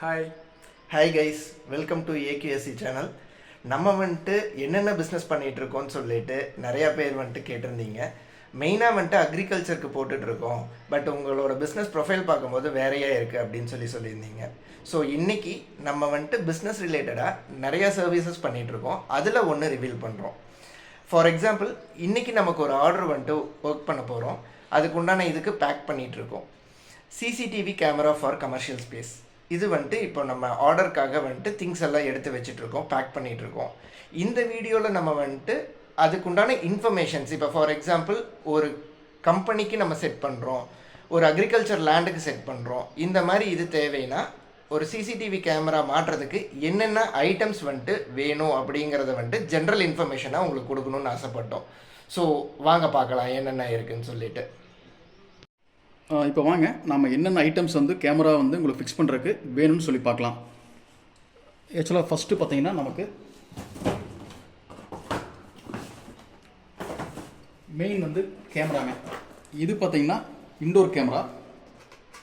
Hi hi guys welcome to AKSC channel நம்ம வந்துட்டு என்னென்ன பிஸ்னஸ் பண்ணிட்டு சொல்லிட்டு நிறையா பேர் வந்துட்டு கேட்டிருந்தீங்க. மெயினாக வந்துட்டு அக்ரிகல்ச்சருக்கு போட்டுட்ருக்கோம் பட் உங்களோட பிஸ்னஸ் ப்ரொஃபைல் பார்க்கும்போது வேறையாக இருக்குது அப்படின்னு சொல்லி சொல்லியிருந்தீங்க. ஸோ இன்றைக்கி நம்ம வந்துட்டு பிஸ்னஸ் ரிலேட்டடாக நிறையா சர்வீசஸ் பண்ணிகிட்ருக்கோம் அதில் ஒன்று ரிவீல் பண்ணுறோம் ஃபார் எக்ஸாம்பிள் இன்றைக்கி நமக்கு ஒரு ஆர்டர் வந்துட்டு ஒர்க் பண்ண போகிறோம் அதுக்கு உண்டான இதுக்கு பேக் பண்ணிகிட்ருக்கோம் CCTV camera for commercial space இது வந்துட்டு இப்போ நம்ம ஆர்டருக்காக வந்துட்டு திங்ஸ் எல்லாம் எடுத்து வச்சுட்ருக்கோம் பேக் பண்ணிகிட்ருக்கோம் இந்த வீடியோவில் நம்ம வந்துட்டு அதுக்குண்டான இன்ஃபர்மேஷன்ஸ் இப்போ ஃபார் எக்ஸாம்பிள் ஒரு கம்பெனிக்கு நம்ம செட் பண்ணுறோம் ஒரு அக்ரிகல்ச்சர் லேண்டுக்கு செட் பண்ணுறோம் இந்த மாதிரி இது தேவைன்னா ஒரு சிசிடிவி கேமரா மாட்டுறதுக்கு என்னென்ன ஐட்டம்ஸ் வந்துட்டு வேணும் அப்படிங்கிறத வந்துட்டு ஜென்ரல் இன்ஃபர்மேஷனாக உங்களுக்கு கொடுக்கணும்னு ஆசைப்பட்டோம். ஸோ வாங்க பார்க்கலாம் என்னென்ன இருக்குதுன்னு சொல்லிட்டு. இப்போ வாங்க. நம்ம என்னென்ன ஐட்டம்ஸ் வந்து கேமரா வந்து உங்களுக்கு ஃபிக்ஸ் பண்ணுறதுக்கு வேணும்னு சொல்லி பார்க்கலாம். ஆக்சுவலாக ஃபஸ்ட்டு பார்த்தீங்கன்னா நமக்கு மெயின் வந்து கேமராங்க இது பார்த்தீங்கன்னா இண்டோர் கேமரா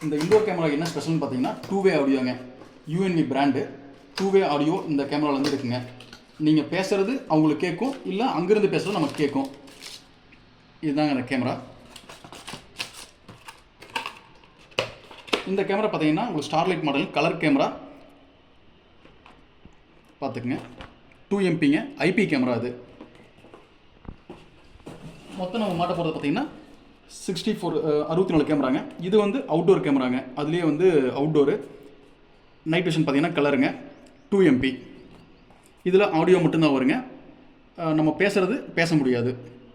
இந்த இண்டோர் கேமரா என்ன ஸ்பெஷல்னு பார்த்தீங்கன்னா two way ஆடியோங்க UNV brand two way audio இந்த கேமராவில் வந்து இருக்குங்க. நீங்கள் பேசுகிறது அவங்களுக்கு கேட்கும் இல்லை அங்கேருந்து பேசுகிறது நமக்கு கேட்கும். இதுதாங்க அந்த கேமரா இந்த கேமரா பார்த்தீங்கன்னா உங்களுக்கு ஸ்டார்லைட் மாடல் கலர் கேமரா பார்த்துக்குங்க. டூ எம்பிங்க ஐபி கேமரா அது. மொத்தம் நம்ம மாட்ட போகிறது பார்த்தீங்கன்னா சிக்ஸ்டி ஃபோர் அறுபத்தி நாலு கேமராங்க. இது வந்து அவுட்டோர் கேமராங்க. அதுலேயே வந்து அவுட்டோரு நைட் விஷன் பார்த்தீங்கன்னா கலருங்க டூ எம்பி இதில் ஆடியோ மட்டும்தான் வருங்க. நம்ம பேசுகிறது பேச முடியாது.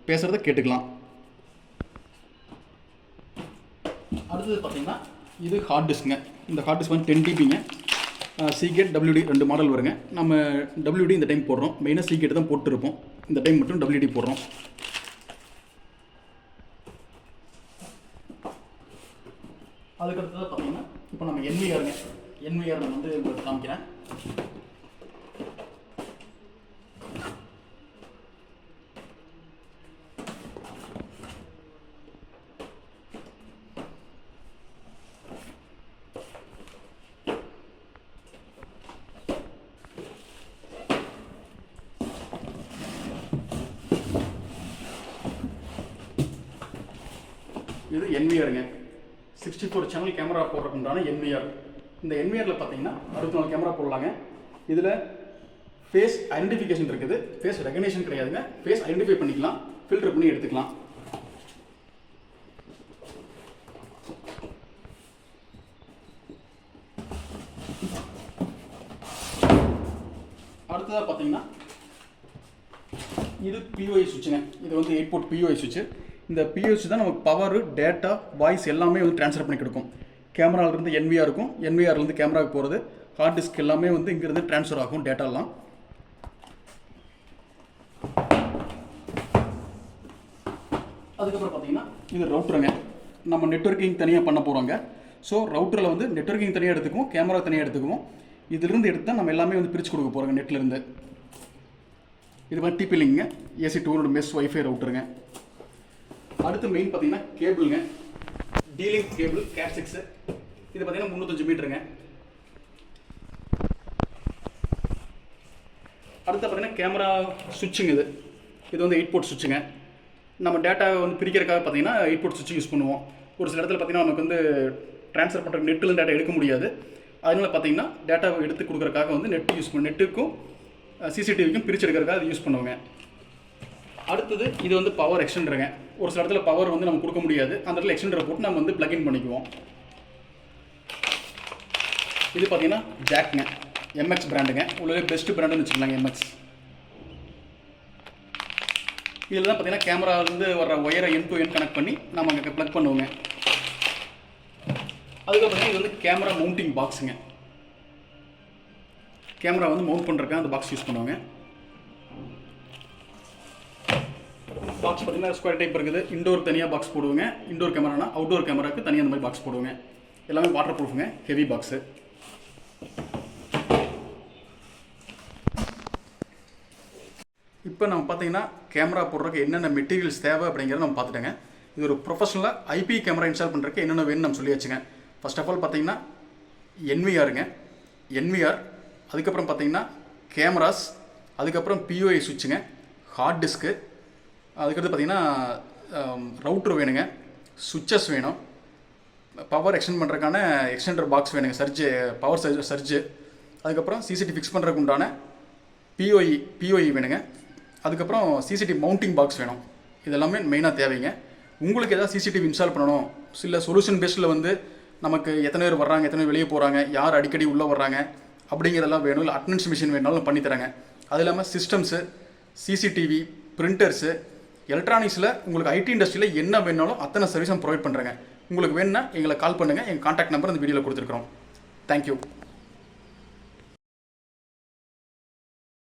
பேசுகிறத கேட்டுக்கலாம். அடுத்தது பார்த்தீங்கன்னா இது ஹார்ட் டிஸ்க்குங்க இந்த ஹார்ட் டிஸ்க் வந்து டென் டிபிங்க சீகேட் டபிள்யூடி ரெண்டு மாடல் வருங்க. நம்ம டபிள்யூடி இந்த டைம் போடுறோம். மெயினாக சீகேட் தான் போட்டுருப்போம். இந்த டைம் மட்டும் டபிள்யூடி போடுறோம். அதுக்கடுத்தது பார்த்தீங்கன்னா இப்போ நம்ம என்விஆருங்க என்விஆர் நான் வந்து உங்களுக்கு காமிக்கிறேன். இது என்விஆருங்க சிக்ஸ்டி ஃபோர் சேனல் கேமரா போடுறதுக்குண்டான என்விஆர். இந்த என்விஆரில் பார்த்தீங்கன்னா அறுபத்தி நாலு கேமரா போடலாங்க. இதில் ஃபேஸ் ஐடென்டிஃபிகேஷன் இருக்குது. ஃபேஸ் ரெகனேஷன் கிடையாதுங்க. ஃபேஸ் ஐடென்டிஃபை பண்ணிக்கலாம். ஃபில்டர் பண்ணி எடுத்துக்கலாம். அடுத்ததாக பார்த்தீங்கன்னா இது பிஓஐ சுவிட்சுங்க இது வந்து எயிட் போர்ட் பிஓஐ சுவிட்சு இந்த சுவிட்ச் தான் நமக்கு பவர் டேட்டா வாய்ஸ் எல்லாமே வந்து ட்ரான்ஸ்ஃபர் பண்ணி கொடுக்கும். கேமராலேருந்து என்விஆர் இருக்கும். என்விஆர்லேருந்து கேமராவுக்கு போகிறது ஹார்ட் டிஸ்க் எல்லாமே வந்து இங்கேருந்து ட்ரான்ஸ்ஃபர் ஆகும் டேட்டாலாம் அதுக்கப்புறம் பார்த்தீங்கன்னா இது ரவுட்டருங்க நம்ம நெட்வொர்க்கிங் தனியாக பண்ண போகிறோங்க ஸோ ரவுட்டரில் வந்து நெட்வொர்க்கிங் தனியாக எடுத்துக்குவோம். கேமரா தனியாக எடுத்துக்குவோம். இதிலிருந்து எடுத்து தான் நம்ம எல்லாமே வந்து பிரித்து கொடுக்க போகிறோங்க நெட்லேருந்து இது மாதிரி TP Link AC two hundred mesh WiFi ரவுட்டருங்க அடுத்து மெயின் பார்த்தீங்கன்னா கேபிளுங்க டீலிங் கேபிள் கேப்சிக்ஸு இது பார்த்தீங்கன்னா முந்நூற்றஞ்சு மீட்டருங்க அடுத்து பார்த்தீங்கன்னா கேமரா சுவிட்சுங்க இது. இது வந்து எயிட் போர்ட் சுவிட்சுங்க நம்ம டேட்டாவை வந்து பிரிக்கிறதுக்காக பார்த்தீங்கன்னா எயிட் போர்ட் சுவிட்ச் யூஸ் பண்ணுவோம். ஒரு சில இடத்துல பார்த்தீங்கன்னா நமக்கு வந்து ட்ரான்ஸ்ஃபர் பண்ணுற நெட்டில் டேட்டா எடுக்க முடியாது. அதனால பார்த்தீங்கன்னா டேட்டாவை எடுத்து கொடுக்குறக்காக வந்து நெட் யூஸ் பண்ண நெட்டுக்கும் சிசிடிவிக்கும் பிரித்து எடுக்கிறதுக்காக அது யூஸ் பண்ணுவாங்க. அடுத்தது இது வந்து பவர் எக்ஸ்டெண்டருங்க ஒரு சில இடத்துல பவர் வந்து நம்ம கொடுக்க முடியாது. அந்த இடத்துல எக்ஸ்டெண்டரை போட்டு நம்ம வந்து ப்ளக்இன் பண்ணிக்குவோம். இது பார்த்தீங்கன்னா ஜாக்ங்க எம்எக்ஸ் பிராண்டுங்க உள்ள பெஸ்ட் பிராண்டுன்னு வச்சுக்கலாங்க எம்எக்ஸ் இதில் தான் பார்த்தீங்கன்னா கேமராலேருந்து வர்ற ஒயரை என் டு என் கனெக்ட் பண்ணி நம்ம அங்கே ப்ளக் பண்ணுவோங்க. அதுக்கப்புறம் இது வந்து கேமரா மவுண்டிங் பாக்ஸுங்க கேமரா வந்து மவுண்ட் பண்ணுறதுக்கு அந்த பாக்ஸ் யூஸ் பண்ணுவாங்க. பாக்ஸ் பார்த்தீங்கன்னா ஸ்கொயர் டைப் இருக்குது. இண்டோர் தனியாக பாக்ஸ் போடுவோங்க. இண்டோர் கேமரானா அவுட்டோர் கேமராக்கு தனியாக அந்த மாதிரி பாக்ஸ் போடுவோங்க. எல்லாமே வாட்டர் ப்ரூஃபுங்க ஹெவி பாக்ஸு இப்போ நம்ம பார்த்தீங்கன்னா கேமரா போடுறதுக்கு என்னென்ன மெட்டீரியல்ஸ் தேவை அப்படிங்கிறத நம்ம பார்த்துட்டோங்க. இது ஒரு ப்ரொஃபஷனலாக ஐபி கேமரா இன்ஸ்டால் பண்ணுறதுக்கு என்னென்ன வேணும்னு நம்ம சொல்லியாச்சுங்க. ஃபர்ஸ்ட் ஆஃப் ஆல் பார்த்தீங்கன்னா என்விஆருங்க என்விஆர் அதுக்கப்புறம் பார்த்தீங்கன்னா கேமராஸ் அதுக்கப்புறம் பிஓஐ சுவிட்சுங்க ஹார்ட் டிஸ்க்கு அதுக்கடுத்து பார்த்தீங்கன்னா ரவுட்ரு வேணுங்க. சுவிட்சஸ் வேணும். பவர் எக்ஸ்டெண்ட் பண்ணுறதுக்கான எக்ஸ்டெண்டர் பாக்ஸ் வேணுங்க. சர்ஜு பவர் சர்ஜ் சர்ஜு அதுக்கப்புறம் சிசிடி ஃபிக்ஸ் பண்ணுறதுக்கு உண்டான பிஓஇ பிஓஇ வேணுங்க. அதுக்கப்புறம் சிசிடிவி மவுண்டிங் பாக்ஸ் வேணும். இதெல்லாமே மெயினாக தேவைங்க. உங்களுக்கு எதாவது சிசிடிவி இன்ஸ்டால் பண்ணணும். சில சொல்யூஷன் பேஸில் வந்து நமக்கு எத்தனை பேர் வர்றாங்க எத்தனை பேர் வெளியே போகிறாங்க யார் அடிக்கடி உள்ளே வர்றாங்க அப்படிங்கிறதெல்லாம் வேணும். இல்லை அட்டனன்ஸ் மிஷின் வேணாலும் பண்ணித்தராங்க. அது இல்லாமல் சிஸ்டம்ஸு சிசிடிவி பிரிண்டர்ஸு எலக்ட்ரானிக்ஸில் உங்களுக்கு ஐடி இண்டஸ்ட்ரியில் என்ன வேணாலும் அத்தனை சர்வீஸும் ப்ரொவைட் பண்ணுறேங்க உங்களுக்கு வேணும்னா எங்களை கால் பண்ணுங்கள் எங்கள் காண்டாக்ட் நம்பர் இந்த வீடியோவில் கொடுத்துருக்குறோம். தேங்க்யூ